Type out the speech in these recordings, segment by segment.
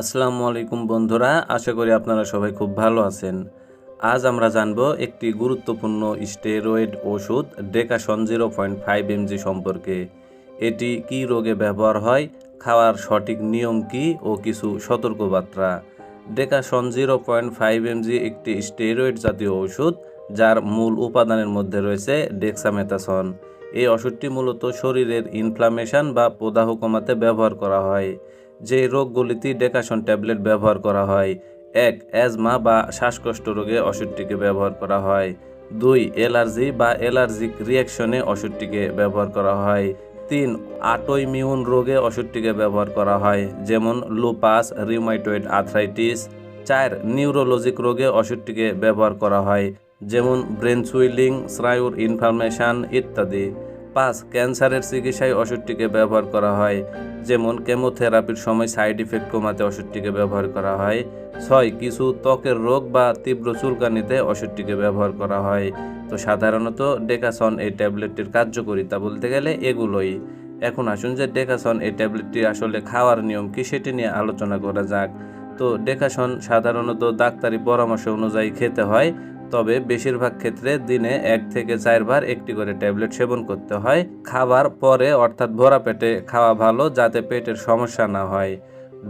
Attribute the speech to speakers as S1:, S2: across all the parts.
S1: আসসালামু আলাইকুম বন্ধুরা, আশা করি আপনারা সবাই খুব ভালো আছেন। আজ আমরা জানব একটি গুরুত্বপূর্ণ স্টেরয়েড ওষুধ Decason zero point five MG সম্পর্কে। এটি কি রোগে ব্যবহার হয়, খাওয়ার সঠিক নিয়ম কি ও কিছু সতর্কবার্তা। Decason zero point five MG একটি স্টেরয়েড জাতীয় ওষুধ, যার মূল উপাদানের মধ্যে রয়েছে ডেক্সামেথাসন। এই ওষুধটি মূলত শরীরের ইনফ্লামেশন বা প্রদাহ কমাতে ব্যবহার করা হয়। যে রোগগুলিতে ডেকাশন ট্যাবলেট ব্যবহার করা হয়। এক, অ্যাজমা বা শ্বাসকষ্ট রোগে ওষুধটিকে ব্যবহার করা হয়। দুই, অ্যালার্জি বা অ্যালার্জিক রিয়াকশনে ওষুধটিকে ব্যবহার করা হয়। তিন, আটোইমিউন রোগে ওষুধটিকে ব্যবহার করা হয়, যেমন লুপাস, রিউমাইটয়েড আর্থ্রাইটিস। চার, নিউরোলজিক রোগে ওষুধটিকে ব্যবহার করা হয়, যেমন ব্রেন সুইলিং স্নায়ুর ইনফরমেশন ইত্যাদি। পাঁচ ক্যান্সারের চিকিৎসায় ওষুধটিকে ব্যবহার করা হয়, যেমন কেমোথেরাপির সময় সাইড ইফেক্ট কমাতে ওষুধটিকে ব্যবহার করা হয়, ছয় কিছু ত্বকের রোগ বা তীব্র চুলকানিতে ওষুধটিকে ব্যবহার করা হয়। তো সাধারণত ডেকাসন এই ট্যাবলেটটির কার্যকারিতা বলতে গেলে এগুলোই। এখন আসুন যে ডেকাসন এই ট্যাবলেটটি আসলে খাওয়ার নিয়ম কি সেটি নিয়ে আলোচনা করা যাক। তো ডেকাসন সাধারণত ডাক্তারি পরামর্শ অনুযায়ী খেতে হয় তবে বেশিরভাগ ক্ষেত্রে দিনে এক থেকে চারবার একটি করে ট্যাবলেট সেবন করতে হয়। খাবার পরে, অর্থাৎ ভরা পেটে খাওয়া ভালো যাতে পেটের সমস্যা না হয়।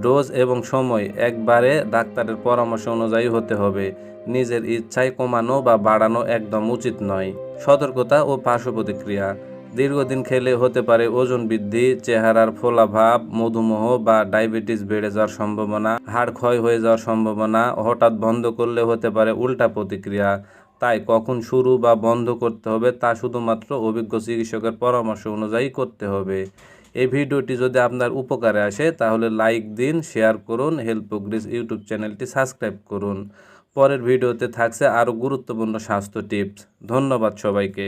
S1: ডোজ এবং সময় একবারে ডাক্তারের পরামর্শ অনুযায়ী হতে হবে। নিজের ইচ্ছায় কমানো বা বাড়ানো একদম উচিত নয়। সতর্কতা ও পার্শ্ব প্রতিক্রিয়া। দীর্ঘদিন খেলে হতে পারে ওজন বৃদ্ধি, চেহারার ফোলাভাব মধুমেহ বা ডায়াবেটিস বেড়ে যাওয়ার সম্ভাবনা, হাড় ক্ষয় হয়ে যাওয়ার সম্ভাবনা, হঠাৎ বন্ধ করলে হতে পারে উল্টা প্রতিক্রিয়া। তাই কখন শুরু বা বন্ধ করতে হবে তা শুধুমাত্র অভিজ্ঞ চিকিৎসকের পরামর্শ অনুযায়ী করতে হবে। এই ভিডিওটি যদি আপনার উপকারে আসে, তাহলে লাইক দিন, শেয়ার করুন, হেল্প প্রোগ্রেস ইউটিউব চ্যানেলটি সাবস্ক্রাইব করুন। পরের ভিডিওতে থাকছে আরও গুরুত্বপূর্ণ স্বাস্থ্য টিপস। ধন্যবাদ সবাইকে।